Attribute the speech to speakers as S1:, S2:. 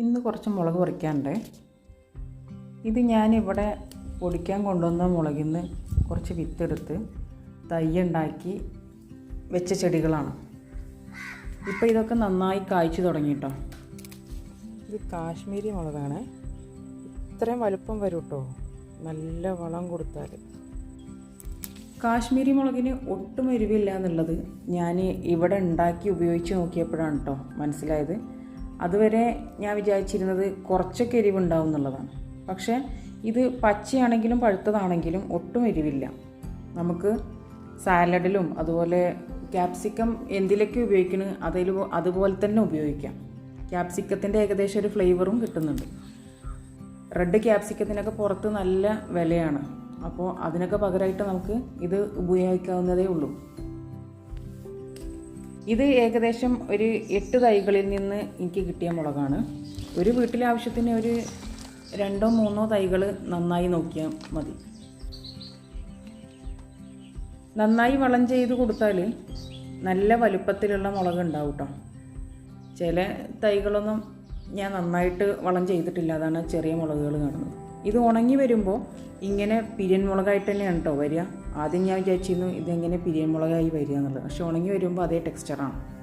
S1: ഇന്ന് കുറച്ച് മുളക് പറിക്കാനുണ്ട്. ഇത് ഞാനിവിടെ പൊടിക്കാൻ കൊണ്ടുവന്ന മുളകിൽ നിന്ന് കുറച്ച് വിത്തെടുത്ത് തയ്യുണ്ടാക്കി വെച്ച ചെടികളാണ്. ഇപ്പോൾ ഇതൊക്കെ നന്നായി കായ്ച്ചു തുടങ്ങി കേട്ടോ
S2: ഇത് കാശ്മീരി മുളകാണ്. ഇത്രയും വലുപ്പം വരും കേട്ടോ നല്ല വളം കൊടുത്താൽ
S1: കാശ്മീരി മുളകിന് ഒട്ടും എരിവില്ല എന്നുള്ളത് ഞാൻ ഇവിടെ ഉണ്ടാക്കി ഉപയോഗിച്ച് നോക്കിയപ്പോഴാണ് കേട്ടോ മനസ്സിലായത്. അതുവരെ ഞാൻ വിചാരിച്ചിരുന്നത് കുറച്ചൊക്കെ എരിവുണ്ടാവും എന്നുള്ളതാണ്. പക്ഷേ ഇത് പച്ചയാണെങ്കിലും പഴുത്തതാണെങ്കിലും ഒട്ടും എരിവില്ല. നമുക്ക് സാലഡിലും അതുപോലെ ക്യാപ്സിക്കം എന്തിലൊക്കെ ഉപയോഗിക്കണ അതിൽ അതുപോലെ തന്നെ ഉപയോഗിക്കാം. ക്യാപ്സിക്കത്തിന്റെ ഏകദേശം ഒരു ഫ്ലേവറും കിട്ടുന്നുണ്ട്. റെഡ് ക്യാപ്സിക്കത്തിനൊക്കെ പുറത്ത് നല്ല വിലയാണ്. അപ്പോൾ അതിനൊക്കെ പകരമായിട്ട് നമുക്ക് ഇത് ഉപയോഗിക്കാവുന്നതേ ഉള്ളൂ. ഇത് ഏകദേശം ഒരു എട്ട് തൈകളിൽ നിന്ന് എനിക്ക് കിട്ടിയ മുളകാണ്. ഒരു വീട്ടിലെ ആവശ്യത്തിന് ഒരു രണ്ടോ മൂന്നോ തൈകൾ നന്നായി നോക്കിയാൽ മതി. നന്നായി വളം ചെയ്ത് കൊടുത്താൽ നല്ല വലുപ്പത്തിലുള്ള മുളക് ഉണ്ടാവും കേട്ടോ ചില തൈകളൊന്നും ഞാൻ നന്നായിട്ട് വളം ചെയ്തിട്ടില്ല. അതാണ് ചെറിയ മുളകുകൾ കാണുന്നത്. ഇത് ഉണങ്ങി വരുമ്പോൾ ഇങ്ങനെ പിരിയൻ മുളകായിട്ട് തന്നെയാണ് കേട്ടോ വരിക. ആദ്യം ഞാൻ വിചാരിച്ചിരുന്നു ഇതെങ്ങനെ പിരിയൻ മുളകായി വരിക എന്നുള്ളത്. പക്ഷെ ഉണങ്ങി വരുമ്പോൾ അതേ ടെക്സ്ചറാണ്